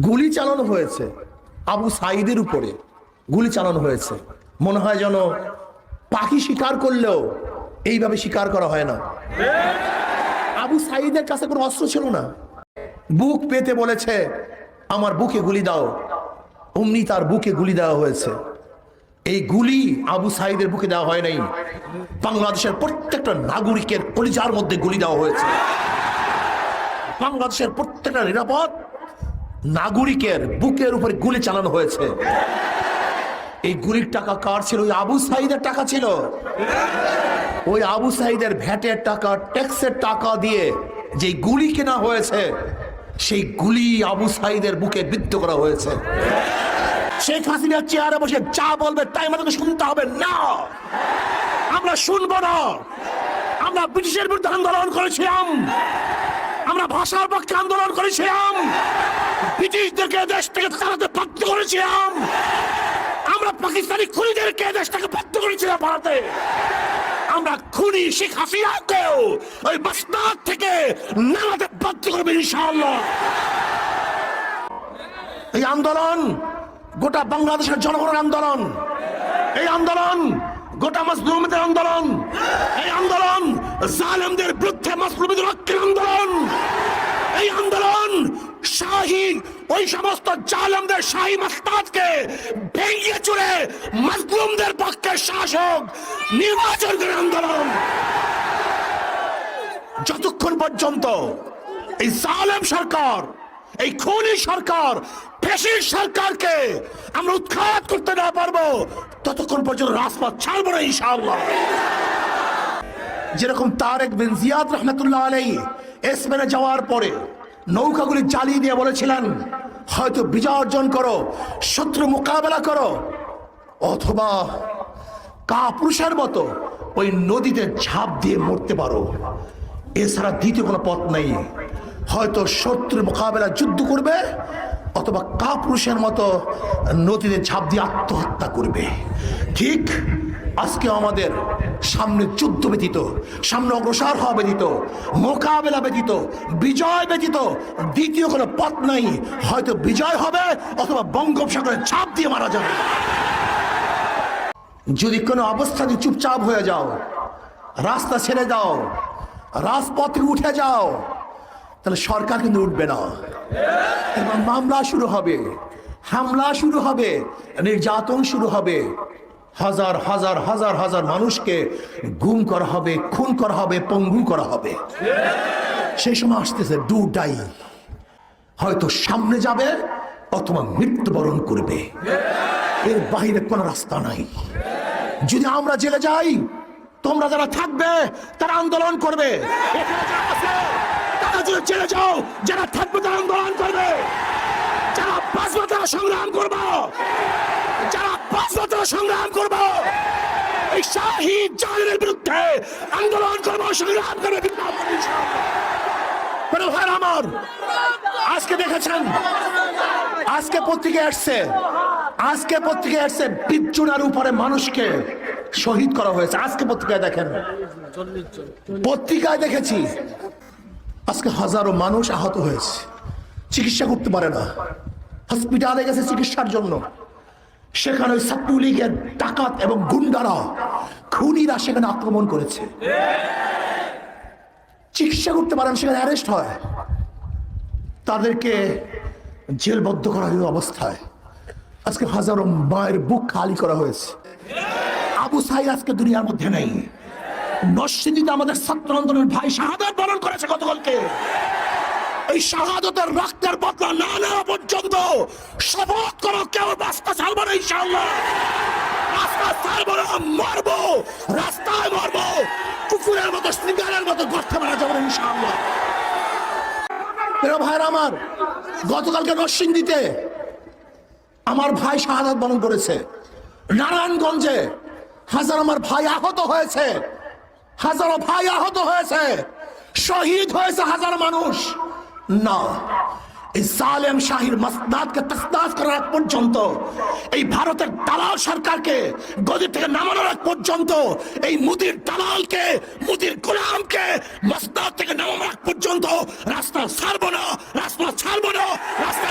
গুলি চালানো হয়েছে আবু সাইদের উপরে। গুলি চালানো হয়েছে। মনে হয় যেন পাখি শিকার করলেও এইভাবে শিকার করা হয় না। আবু সাইদের কাছে কোনো অস্ত্র ছিল না। বুক পেতে বলেছে, আমার বুকে গুলি দাও। অমনি তার বুকে গুলি দেওয়া হয়েছে। এই গুলি আবু সাইদের বুকে দেওয়া হয় নাই। বাংলাদেশের প্রত্যেকটা নাগরিকের কলিজার মধ্যে গুলি দেওয়া হয়েছে। বাংলাদেশের প্রত্যেকটা নিরাপদ নাগরিকের বুকের উপরে গুলি চালানো হয়েছে। এই গুলির টাকা কার ছিল? ওই আবু সাইদের টাকা ছিল। ওই আবু সাইদের ভ্যাটের টাকা, ট্যাক্সের টাকা দিয়ে যে গুলি কেনা হয়েছে, সেই গুলি আবু সাইদের বুকে বিদ্ধ করা হয়েছে। শেখ হাসিনার চেয়ারে বসে যা বলবে তাই আমাদেরকে শুনতে হবে না। আমরা শুনব না। আমরা ব্রিটিশের বিরুদ্ধে আন্দোলন করেছিলাম। আমরা ভাষার পক্ষে আন্দোলন করেছিলাম। দেশ থেকে তাড়াতে বাধ্য করেছিলাম। আমরা পাকিস্তানি খুনিদেরকে দেশ থেকে বাধ্য করেছিলাম ভারতে আমরা খুনি শেখ হাসিনাকেও ওই বাস্তার থেকে নামাতে বাধ্য করবে এই আন্দোলন গোটা বাংলাদেশের জনগণের আন্দোলন। এই আন্দোলন গোটা মাসলুমদের আন্দোলন। এই আন্দোলন জালেমদের বিরুদ্ধে মাসলুমদের রক্ষের আন্দোলন এই আন্দোলন শাহী ওই সমস্ত জালেমদের শাহী মাস্তাদকে ভেঙে চুড়ে মাসলুমদের পক্ষে শাসক, নির্বাচন করার আন্দোলন। যতক্ষণ পর্যন্ত এই জালেম সরকার, এই খুনি সরকার ফেসির সরকারকে আমরা উৎখাত করতে না পারব, ততক্ষণ পর্যন্ত রাজপথ ছাড়বো না, ইনশাআল্লাহ। যেরকম তারেক বিন জিয়াদ রহমতুল্লাহ আলাই এসমেনে যাওয়ার পরে নৌকাগুলি জ্বালিয়ে দিয়ে বলেছিলেন, হয়তো বিজয় অর্জন করো, শত্রু মোকাবেলা করো, অথবা কাপুরুষের মতো ওই নদীতে ঝাঁপ দিয়ে মরতে পারো। এছাড়া দ্বিতীয় কোনো পথ নেই। হয়তো শত্রুর মোকাবেলা যুদ্ধ করবে, অথবা কাপুরুষের মতো নদীতে ঝাঁপ দিয়ে আত্মহত্যা করবে। ঠিক আজকে আমাদের সামনে যুদ্ধ ব্যতীত, সামনে অগ্রসর হওয়া ব্যতীত, মোকাবেলা ব্যতীত, বিজয় ব্যতীত, দ্বিতীয় কোনো পথ নাই। হয়তো বিজয় হবে অথবা বঙ্গোপসাগরে ঝাঁপ দিয়ে মারা যাবে। যদি কোনো অবস্থাতে চুপচাপ হয়ে যাও, রাস্তা ছেড়ে দাও, রাজপথে উঠে যাও, তাহলে সরকার কিন্তু উঠবে না। এবং মামলা শুরু হবে, হামলা শুরু হবে, নির্যাতন শুরু হবে। হাজার হাজার হাজার হাজার মানুষকে গুম করা হবে, খুন করা হবে, পঙ্গু করা হবে। সেই সময় আসতেছে ডু ডাই হয়তো সামনে যাবে অথবা মৃত্যুবরণ করবে। এর বাইরে কোনো রাস্তা নাই। যদি আমরা জেলে যাই, তোমরা যারা থাকবে, তারা আন্দোলন করবে। জেলে যাও, যারা থাকবে, তারা আন্দোলন করবে। বাঁচবে তারা সংগ্রাম করব। যারা বাঁচবে তারা সংগ্রাম করব, এই শাহিদ জালের বিরুদ্ধে আন্দোলন করব, সংগ্রাম করবে ভাই আমার, আজকে দেখেছেন, আজকে পত্রিকায় আসছে, আজকে পত্রিকায় আসছে বিচ্ছুনার উপরে মানুষকে শহীদ করা হয়েছে। আজকে পত্রিকায় দেখেন, পত্রিকায় দেখেছি, আজকে হাজারো মানুষ আহত হয়েছে। চিকিৎসা করতে পারে না। হসপিটালে গেছে চিকিৎসার জন্য। সেখানে ওই ডাকাত এবং গুন্ডারা, খুনিরা সেখানে আক্রমণ করেছে। চিকিৎসা করতে পারেন, সেখানে অ্যারেস্ট হয়। তাদেরকে জেলবদ্ধ করা হয়ে অবস্থায়। আজকে হাজারো মায়ের বুক খালি করা হয়েছে। আবু সাই আজকে দুনিয়ার মধ্যে নেই। নরসিংদীতে আমাদের ছাত্র আন্দোলনের ভাই শাহাদাত বরণ করেছে গতকালকে। এই শাহাদতের রক্তের বদলা না নেওয়া পর্যন্ত শপথ করো, কেউ রাস্তা ছাড়বো না, ইনশাআল্লাহ। রাস্তা ছাড়বো না মারবো, রাস্তায় মারবো, কুকুরের মতো শৃঙ্গারের মতো গর্তে মারা যাব না, ইনশাআল্লাহ। প্রিয় ভাইয়ের আমার, গতকালকে নরসিংদীতে আমার ভাই শাহাদাত বরণ করেছে। নারায়ণগঞ্জে হাজার আমার ভাই আহত হয়েছে। হাজারো ভাই আহত হয়েছে। শহীদ হয়েছে হাজার মানুষ। না। এই সালেম শাহির মাসনাদকে তসনাদ করার পর্যন্ত, এই ভারতের দালাল সরকারকে গদি থেকে নামানোর পর্যন্ত, এই মুদির দালালকে, মুদির গোলামকে মাসনাদ থেকে নামানোর পর্যন্ত রাস্তা ছাড়বো না, রাস্তা ছাড়বো না, রাস্তা